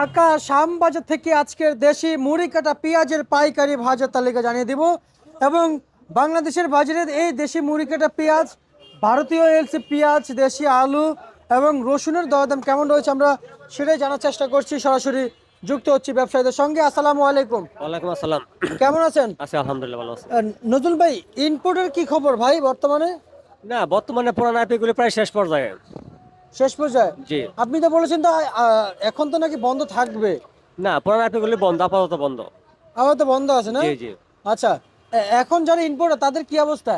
ঢাকা শ্যামবাজার থেকে আজকের দেশি মুড়ি কাটা পেঁয়াজের পাইকারি ভাজার তালিকা জানিয়ে দিব। এবং বাংলাদেশের বাজারে এই দেশি মুড়ি কাটা পেঁয়াজ ভারতীয় এলসি পেঁয়াজ দেশি আলু এবং রসুনের দরদাম কেমন রয়েছে আমরা সেটাই জানার চেষ্টা করছি। সরাসরি যুক্ত হচ্ছি ব্যবসায়ীদের সঙ্গে। আসসালামু আলাইকুম। ওয়ালাইকুম আসসালাম। কেমন আছেন? আছি আলহামদুলিল্লাহ ভালো আছি। নজরুল ভাই ইনপুটের কি খবর ভাই বর্তমানে? না বর্তমানে পুরান আইপিগুলি প্রায় শেষ পর্যায়ে। শেষ পর্যায়ে? জি। আপনি তো বলেছেন তো এখন তো নাকি বন্ধ থাকবে। না পুরান আইপিগুলি বন্ধ আপাতত বন্ধ। আবার তো বন্ধ আছে না? জি জি। আচ্ছা এখন যারা ইম্পোর্টার তাদের কি অবস্থা?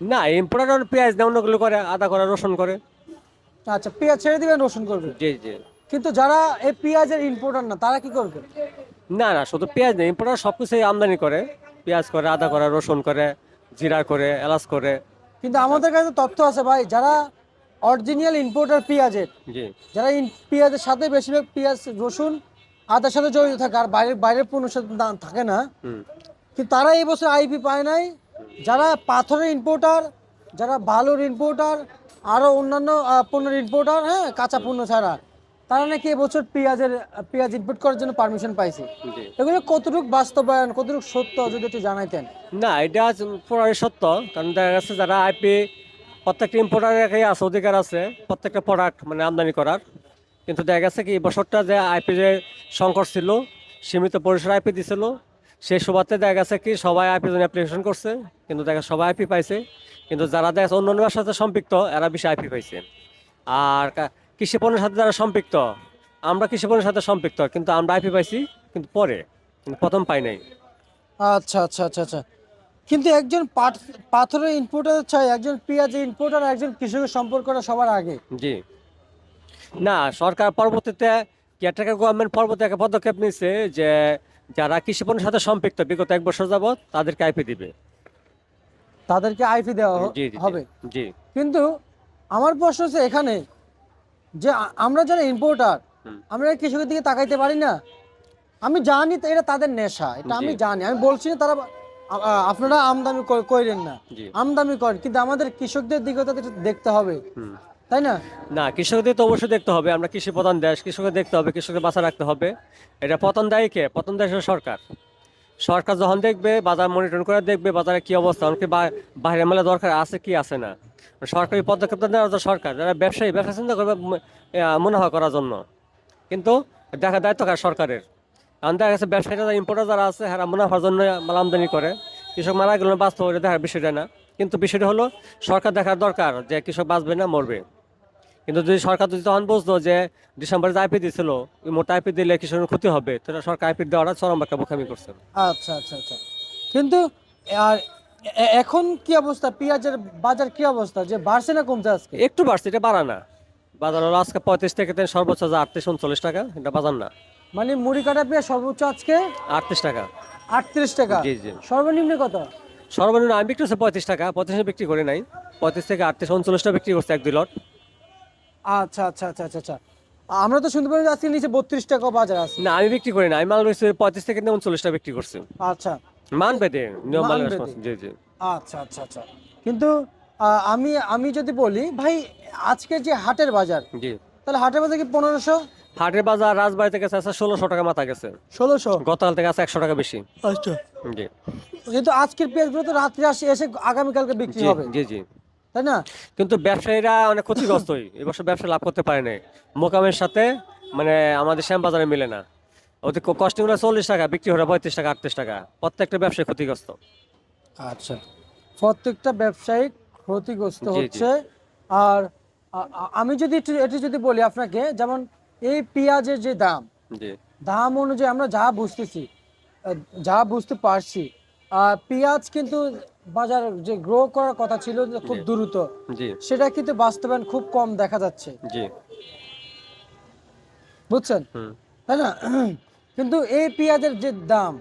না ইম্পোর্টার পেঁয়াজ না অন্যগুলো করে আদা করে রসুন করে। আচ্ছা পেঁয়াজ ছেড়ে দিবেন রসুন করবে জি জি। কিন্তু যারা এই পেঁয়াজের ইম্পোর্টার না তারা কি করবে? না না শুধু পেঁয়াজ নেই ইম্পোর্টার সব কিছুই আমদানি করে। পেঁয়াজ করে আদা করে রসুন করে জিরা করে এলাচ করে। কিন্তু আমাদের কাছে তথ্য আছে ভাই যারা অরিজিনাল ইম্পোর্টার পেঁয়াজের। যারা ইন- পেঁয়াজের সাথে বেশিরভাগ পেঁয়াজ রসুন আদার সাথে জড়িত থাকে আর বাইরে বাইরের পণ্যের সাথে থাকে না। কিন্তু তারা এই বছর আইপি পায় নাই। যারা পাথরের ইম্পোর্টার যারা বালুর ইম্পোর্টার আরও অন্যান্য পণ্যের ইম্পোর্টার হ্যাঁ কাঁচা পণ্য ছাড়া তারা নাকি এবছর পেঁয়াজের পেঁয়াজ ইম্পোর্ট করার জন্য পারমিশন পাইছে। এগুলো কতটুকু বাস্তবায়ন কতটুকু সত্য যদি একটু জানাইতেন? না এটা পুরাই সত্য কারণ দেখা গেছে যারা আইপি প্রত্যেকটা ইম্পোর্টারের একই আছে অধিকার আছে, প্রত্যেকটা প্রোডাক্ট মানে আমদানি করার। কিন্তু দেখা গেছে কি বছরটা যে আইপি যে সংকট ছিল, সীমিত পরিসর আইপি দিছিল, সেই সুবাদে দেখা গেছে কি, সবাই আইপি জন্য অ্যাপ্লিকেশন করছে, কিন্তু দেখা সবাই আইপি পাইছে। কিন্তু যারা দেখা অন্য অন্য সাথে সম্পৃক্ত, এরা বেশি আইপি পাইছে। আর কৃষি পণ্যের সাথে যারা সম্পৃক্ত, আমরা কৃষি পণ্যের সাথে সম্পৃক্ত, কিন্তু আমরা আইপি পাইছি, কিন্তু পরে, কিন্তু প্রথম পাই নাই। আচ্ছা আচ্ছা আচ্ছা আচ্ছা। কিন্তু একজন পাথ- পাথরের ইম্পোর্টার চাই একজন পেঁয়াজের ইম্পোর্টার একজন কৃষকের সম্পর্কটা সবার আগে। জি। না সরকার পরবর্তীতে কেয়ারটেকার গভর্নমেন্ট পরবর্তী একটা পদক্ষেপ নিচ্ছে যে যারা কৃষি পণ্যের সাথে সম্পৃক্ত বিগত এক বছর যাবত তাদেরকে আইপি দিবে। তাদেরকে আইপি দেওয়া হবে। জি। কিন্তু আমার প্রশ্ন হচ্ছে এখানে যে আমরা যারা ইম্পোর্টার আমরা কৃষকের দিকে তাকাইতে পারি না? আমি জানি এটা তাদের নেশা এটা আমি জানি আমি বলছি না তারা আপনারা আমদানি করেন না। আমদানি করেন কিন্তু আমাদের কৃষকদের দিকে দেখতে হবে। তাই না? না কৃষকদের তো অবশ্যই দেখতে হবে। আমরা কৃষি প্রধান দেশ কৃষকদের দেখতে হবে কৃষকদের বাঁচা রাখতে হবে। এটা পতন দেয় কে? পতন দেশের সরকার। সরকার যখন দেখবে বাজার মনিটর করে দেখবে বাজারে কি অবস্থা অনেকে বাইরে মেলা দরকার আছে কি আছে না? সরকারি পদক্ষেপ নেওয়া তো সরকার যারা ব্যবসায়ী ব্যবসা চিন্তা করবে মুনাফা করার জন্য। কিন্তু দেখা দায়িত্ব কার সরকারের? কারণ দেখা গেছে ব্যবসায়ীরা ইম্পোর্টার যারা আছে হ্যাঁ মুনাফার জন্য মাল আমদানি করে। কৃষক মারা গেলে বাঁচতে হবে দেখার বিষয়টা না। কিন্তু বিষয়টা হলো সরকার দেখার দরকার যে কৃষক বাঁচবে না মরবে। কিন্তু যদি সরকার যদি তখন বুঝতো যে ডিসেম্বরে যে আইপি দিছিল ওই মোটা আইপি দিলে কৃষকের ক্ষতি হবে তাহলে সরকার আইপি দেওয়াটা চরম একটা বোকামি করছে। আচ্ছা আচ্ছা আচ্ছা। কিন্তু আর এখন কি অবস্থা? পেঁয়াজের বাজার কি অবস্থা? যে বাড়ছে না কমছে আজকে? একটু বাড়ছে এটা বাড়া না। বাজার হলো আজকে পঁয়ত্রিশ থেকে সর্বোচ্চ যে আটত্রিশ উনচল্লিশ টাকা এটা বাজার না। মানে মুড়ি কাটা পেঁয়াজ সর্বোচ্চ আজকে? আটত্রিশ টাকা। আটত্রিশ টাকা। জি জি। সর্বনিম্ন কত? সর্বনিম্ন আমি বিক্রি করছি পঁয়ত্রিশ টাকা। পঁয়ত্রিশে বিক্রি করে নাই। পঁয়ত্রিশ থেকে আটত্রিশ উনচল্লিশটা বিক্রি করছে এক দুই লট। আচ্ছা আচ্ছা আচ্ছা আচ্ছা আচ্ছা। আমরা তো শুনতে পারি আজকে নিচে বত্রিশ টাকা বাজার আছে। না আমি বিক্রি করি না। আমি মাল রয়েছে পঁয়ত্রিশ থেকে উনচল্লিশটা বিক্রি করছি। আচ্ছা। মান পেতে নিয়ম মাল জি জি। আচ্ছা আচ্ছা আচ্ছা। কিন্তু আমি আমি যদি বলি ভাই আজকে যে হাটের বাজার জি। তাহলে হাটের বাজার কি পনেরোশো? হাটের বাজার রাজবাড়ি থেকে আছে ষোলোশো টাকা মাথা গেছে। ষোলোশো? গতকাল থেকে আছে একশো টাকা বেশি। আচ্ছা। জি। কিন্তু আজকের পেঁয়াজগুলো তো রাত্রে আসে এসে আগামীকালকে বিক্রি হবে। জি জি। তাই না? কিন্তু ব্যবসায়ীরা অনেক ক্ষতিগ্রস্তই। এবছর ব্যবসা লাভ করতে পারে নাই। মোকামের সাথে মানে আমাদের শ্যাম বাজারে মিলে না। ওদের কস্টিং হলো চল্লিশ টাকা বিক্রি হলো পঁয়ত্রিশ টাকা আটত্রিশ টাকা। প্রত্যেকটা ব্যবসায়ী ক্ষতিগ্রস্ত। আচ্ছা। প্রত্যেকটা ব্যবসায়ী ক্ষতিগ্রস্ত। হচ্ছে। আর আমি যদি এটি যদি বলি আপনাকে যেমন এই পেঁয়াজের যে দাম দাম অনুযায়ী আমরা যা বুঝতেছি যা বুঝতে পারছি আহ, পেঁয়াজ কিন্তু বাজার যে গ্রো করার কথা ছিল খুব দ্রুত সেটা কিন্তু বাস্তবায়ন খুব কম দেখা যাচ্ছে। বুঝছেন? তাই না? কিন্তু এই পেঁয়াজের যে দাম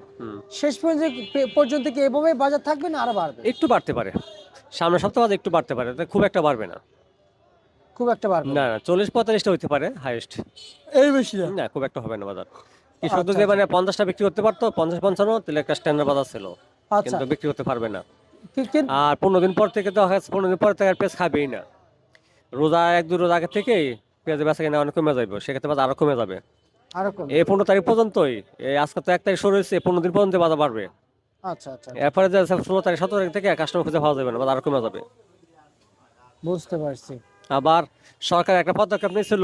শেষ পর্যন্ত পর্যন্ত কি এভাবে বাজার থাকবে না আরও বাড়বে? একটু বাড়তে পারে। সামনের সপ্তাহ একটু বাড়তে পারে। খুব একটা বাড়বে না। খুব একটা বাড়বে না না চল্লিশ পঁয়তাল্লিশটা হইতে পারে হাইয়েস্ট এই বেশি না। না খুব একটা হবে না বাজার। কৃষক আচ্ছা, যদি মানে পঞ্চাশটা বিক্রি করতে পারতো পঞ্চাশ পঞ্চান্ন তাহলে একটা স্ট্যান্ডার্ড বাজার ছিল। আচ্ছা। কিন্তু বিক্রি করতে পারবে না। আর পনেরো দিন পর থেকে তো পনেরো দিন পর থেকে আর পেঁয়াজ খাবেই না। রোজা এক দু রোজা আগে থেকেই পেঁয়াজের বেচা কিনা অনেক কমে যাবে সেক্ষেত্রে বাজার আরও কমে যাবে। আরও কম এই পনেরো তারিখ পর্যন্তই এই আজকে তো এক তারিখ শুরু হয়েছে পনেরো দিন পর্যন্ত বাজার বাড়বে। আচ্ছা আচ্ছা। এরপরে যে ষোলো তারিখ সতেরো তারিখ থেকে কাস্টমার খুঁজে পাওয়া যাবে না বাজার আরও কমে যাবে। বুঝতে পারছি। আবার সরকার একটা পদক্ষেপ নিয়েছিল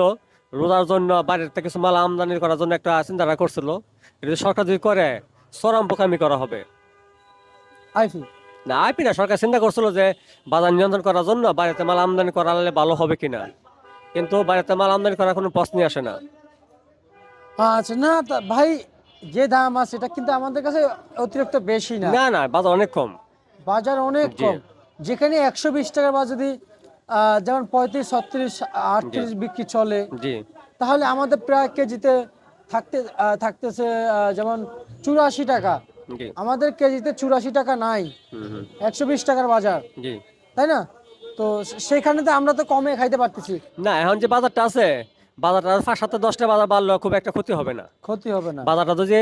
রোজার জন্য বাইরের থেকে কিছু মাল আমদানি করার জন্য একটা চিন্তা করছিল। এটা সরকার যদি করে চরম বোকামি করা হবে। আইফি? না আইপি না সরকার চিন্তা করছিল যে বাজার নিয়ন্ত্রণ করার জন্য বাড়িতে মাল আমদানি করালে ভালো হবে কিনা। কিন্তু বাড়িতে মাল আমদানি করার কোনো প্রশ্নই আসে না। আচ্ছা না ভাই যে দাম আছে এটা কিন্তু আমাদের কাছে অতিরিক্ত বেশি না। না না বাজার অনেক কম। বাজার অনেক কম। যেখানে একশো বিশ টাকার বা যদি যেমন পঁয়ত্রিশ ছত্রিশ আটত্রিশ বিক্রি চলে। তাহলে আমাদের প্রায় কেজিতে থাকতে থাকতেছে যেমন চুরাশি টাকা। আমাদের কেজিতে চুরাশি টাকা নাই। একশো বিশ টাকার বাজার। তাই না? তো সেখানে তো আমরা তো কমে খাইতে পারতেছি। না এখন যে বাজারটা আছে বাজারটা সাথে দশটা বাজার বাড়লেও খুব একটা ক্ষতি হবে না। ক্ষতি হবে না। বাজারটা যদি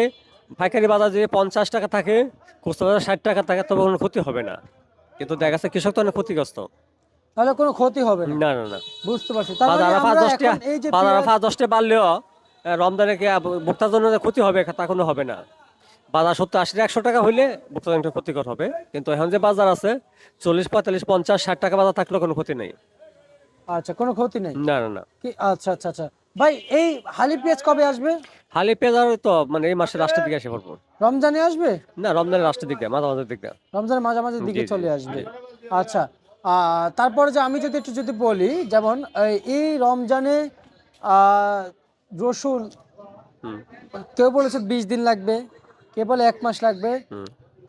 পাইকারি বাজার যদি পঞ্চাশ টাকা থাকে খুচরা বাজার ষাট টাকা থাকে তবে কোনো ক্ষতি হবে না। কিন্তু দেখা যাচ্ছে কৃষক তো অনেক ক্ষতিগ্রস্ত। তাহলে কোনো ক্ষতি হবে না। না না বুঝতে পারছি। তার মানে পাঁচ দশটা পাঁচ বাড়লেও রমজানে কি ভোক্তার জন্য ক্ষতি হবে তা কোনো হবে না। বাজার সত্তর আশি একশো টাকা হইলে ভোক্তার জন্য ক্ষতিকর হবে। কিন্তু এখন যে বাজার আছে চল্লিশ পঁয়তাল্লিশ পঞ্চাশ ষাট টাকা বাজার থাকলেও কোনো ক্ষতি নেই। আচ্ছা কোনো ক্ষতি নেই? না না না। কি আচ্ছা আচ্ছা আচ্ছা। ভাই এই হালি পেঁয়াজ কবে আসবে? হালি পেঁয়াজ আর তো মানে এই মাসের লাস্টের দিকে এসে পড়ব। রমজানে আসবে? না রমজানের লাস্টের দিকে মাঝা মাঝের দিকে রমজানের মাঝামাঝি দিকে চলে আসবে। আচ্ছা তারপরে যে আমি যদি একটু যদি বলি যেমন এই- রমজানে রসুন কেউ বলেছে বিশ দিন লাগবে কেউ বলে এক মাস লাগবে।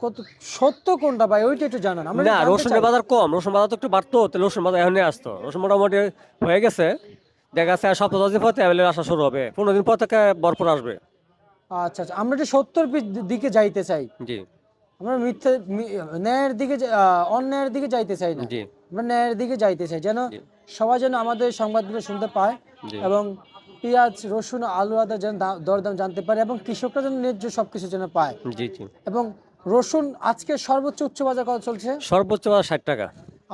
কত সত্য কোনটা ভাই? ওইটা একটু জানান আমরা না রসুনের বাজার কম রসুন বাজার তো একটু বাড়তো রসুন বাজার এখন আসতো। রসুন মোটামুটি হয়ে গেছে দেখা যাচ্ছে সপ্তাহ দশ দিন পর অ্যাভেলেবল আসা শুরু হবে পনেরো দিন পর থেকে ভরপুর আসবে। আচ্ছা আচ্ছা আমরা একটু সত্তর দিকে যাইতে চাই। জি। আমরা মিথ্যে ন্যায়ের দিকে অন্যায়ের দিকে যাইতে চাই না। আমরা ন্যায়ের দিকে যাইতে চাই যেন সবাই যেন আমাদের সংবাদগুলো শুনতে পায় এবং পেঁয়াজ রসুন আলু আদা যেন দরদাম জানতে পারে এবং কৃষকরা যেন ন্যায্য সবকিছু যেন পায়। এবং রসুন আজকে সর্বোচ্চ উচ্চ বাজার কত চলছে? সর্বোচ্চ বাজার ষাট টাকা।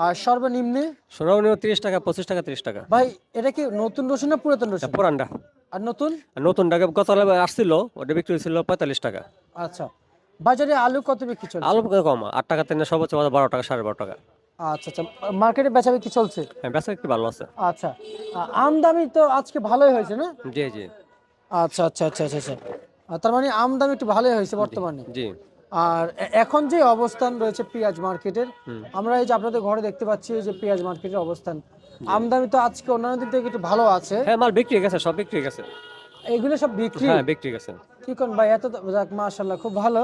আর সর্বনিম্নে? সোনামণি তিরিশ টাকা পঁচিশ টাকা তিরিশ টাকা। ভাই এটা কি নতুন রসুন না পুরাতন রসুন? পুরানটা আর নতুন? নতুন টাকা গত আসছিল ওটা বিক্রি হয়েছিল পঁয়তাল্লিশ টাকা। আচ্ছা। বাজারে আলু কত বিক্রি চলছে? আলু কম আট টাকা তিন সর্বোচ্চ বারো টাকা সাড়ে বারো টাকা। আচ্ছা আচ্ছা মার্কেটে বেচা বিক্রি চলছে? হ্যাঁ বেচা একটু ভালো আছে। আচ্ছা আ- আমদানি তো আজকে ভালোই হয়েছে না? জি জি। আচ্ছা আচ্ছা আচ্ছা আচ্ছা আচ্ছা। তার মানে আমদানি একটু ভালোই হয়েছে বর্তমানে? জি। আর এখন যে অবস্থান রয়েছে পেঁয়াজ মার্কেটের আমরা এই যে আপনাদের ঘরে দেখতে পাচ্ছি যে পেঁয়াজ মার্কেটের অবস্থান আমদানি তো আজকে অন্যান্য দিক থেকে একটু ভালো আছে। হ্যাঁ মাল বিক্রি হয়ে গেছে সব বিক্রি হয়ে গেছে। এগুলো সব বিক্রি? হ্যাঁ বিক্রি গেছে। কি কোন ভাই এত যাক মাশাল্লাহ খুব ভালো।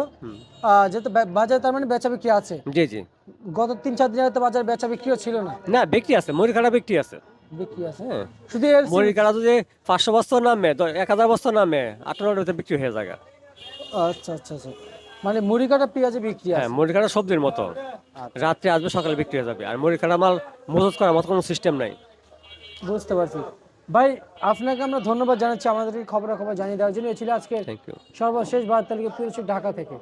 যেহেতু বাজারে তার মানে বেচা বিক্রি আছে? জি জি। গত তিন চার দিন আগে তো বাজারে বেচা বিক্রিও ছিল না। না বিক্রি আছে মুড়ি কাটা বিক্রি আছে। বিক্রি আছে? হ্যাঁ। শুধু এর মুড়ি কাটা যদি পাঁচশো বস্তা নামে এক হাজার বস্তা নামে আঠারো বিক্রি হয়ে যায় আচ্ছা আচ্ছা আচ্ছা। মানে মুড়ি কাটা পেঁয়াজে বিক্রি হ্যাঁ মুড়ি কাটা সবজির মতো। আচ্ছা। রাত্রে আসবে সকালে বিক্রি হয়ে যাবে। আর মুড়ি কাটা মাল মজুত করার মতো কোনো সিস্টেম নাই। বুঝতে পারছি। ভাই আপনাকে আমরা ধন্যবাদ জানাচ্ছি। আমাদের খবরাখবর জানিয়ে দেওয়ার জন্য। এ ছিল আজকে সর্বশেষ বার্তা লিখে ঢাকা থেকে।